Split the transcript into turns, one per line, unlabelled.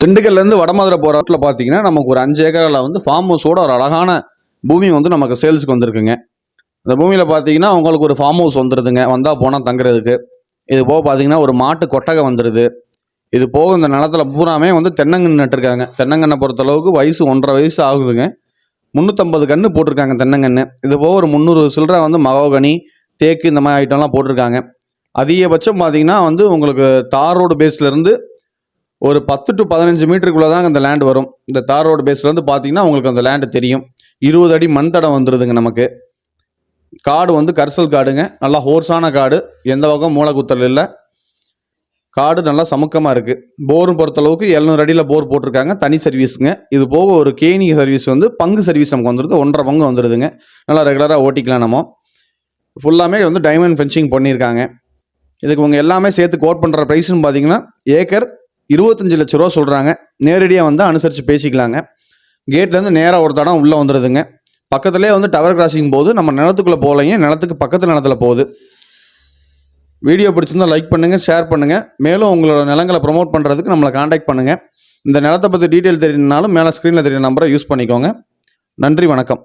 திண்டுக்கல்லேருந்து வடமதுரை போகிற ரோட்டில் பார்த்தீங்கன்னா நமக்கு ஒரு அஞ்சு ஏக்கரில் வந்து ஃபார்ம் ஹவுஸோட ஒரு அழகான பூமி வந்து நமக்கு சேல்ஸுக்கு வந்திருக்குங்க. இந்த பூமியில் பார்த்தீங்கன்னா உங்களுக்கு ஒரு ஃபார்ம் ஹவுஸ் வந்துடுதுங்க வந்தால் போனால் தங்குறதுக்கு. இது போக பார்த்தீங்கன்னா ஒரு மாட்டு கொட்டகை வந்துடுது இது போக இந்த நிலத்துல பூராமே வந்து தென்னங்கன்று நட்டுருக்காங்க. தென்னங்கன்னை பொறுத்தளவுக்கு வயசு ஒன்றரை வயசு ஆகுதுங்க. முந்நூற்றம்பது கன்று போட்டிருக்காங்க தென்னங்கன்று இது போக ஒரு முந்நூறு சில்லறை வந்து மகோகனி தேக்கு இந்த மாதிரி ஐட்டம்லாம் போட்டிருக்காங்க. அதிகபட்சம் பார்த்தீங்கன்னா வந்து உங்களுக்கு தார் ரோடு பேஸ்லேருந்து ஒரு பத்து டு பதினஞ்சு மீட்டருக்குள்ளே தான் அந்த லேண்ட் வரும். இந்த தார் ரோடு பேஸ்லேருந்து பார்த்தீங்கன்னா உங்களுக்கு அந்த லேண்டு தெரியும். இருபது அடி மண் தடம் வந்துடுதுங்க நமக்கு. காடு வந்து கரிசல் காடுங்க. நல்லா ஹோர்ஸான காடு. எந்த பக்கம் மூளைக்குத்தல் இல்லை. காடு நல்லா சமுக்கமாக இருக்குது போரும் பொறுத்தளவுக்கு எழுநூறு அடியில் போர் போட்டிருக்காங்க. தனி சர்வீஸுங்க. இது போக ஒரு கேணி சர்வீஸ் வந்து பங்கு சர்வீஸ் நமக்கு வந்துடுது ஒன்றரை பங்கு வந்துடுதுங்க நல்லா ரெகுலராக ஓட்டிக்கலாம் நம்ம. ஃபுல்லாமே வந்து டைமண்ட் ஃபென்சிங் பண்ணியிருக்காங்க இதுக்கு உங்கள் எல்லாமே சேர்த்து கோட் பண்ணுற ப்ரைஸ்னு பார்த்தீங்கன்னா ஏக்கர் இருபத்தஞ்சு லட்ச ரூபா சொல்கிறாங்க நேரடியாக வந்து அனுசரித்து பேசிக்கலாங்க. கேட்லேருந்து நேராக ஒரு தடம் உள்ளே வந்துடுதுங்க பக்கத்துலேயே வந்து டவர் கிராசிங் போது நம்ம நிலத்துக்குள்ளே போகலைங்க. நிலத்துக்கு பக்கத்து நிலத்துல போகுது. வீடியோ பிடிச்சிருந்தா லைக் பண்ணுங்கள் ஷேர் பண்ணுங்கள் மேலும் உங்களோட நிலங்களை ப்ரோமோட் பண்ணுறதுக்கு நம்மளை காண்டாக்ட் பண்ணுங்கள் இந்த நிலத்தை பற்றி டீட்டெயில் தெரியணுனாலும் மேலே ஸ்க்ரீனில் தெரிய நம்பரை யூஸ் பண்ணிக்கோங்க. நன்றி வணக்கம்.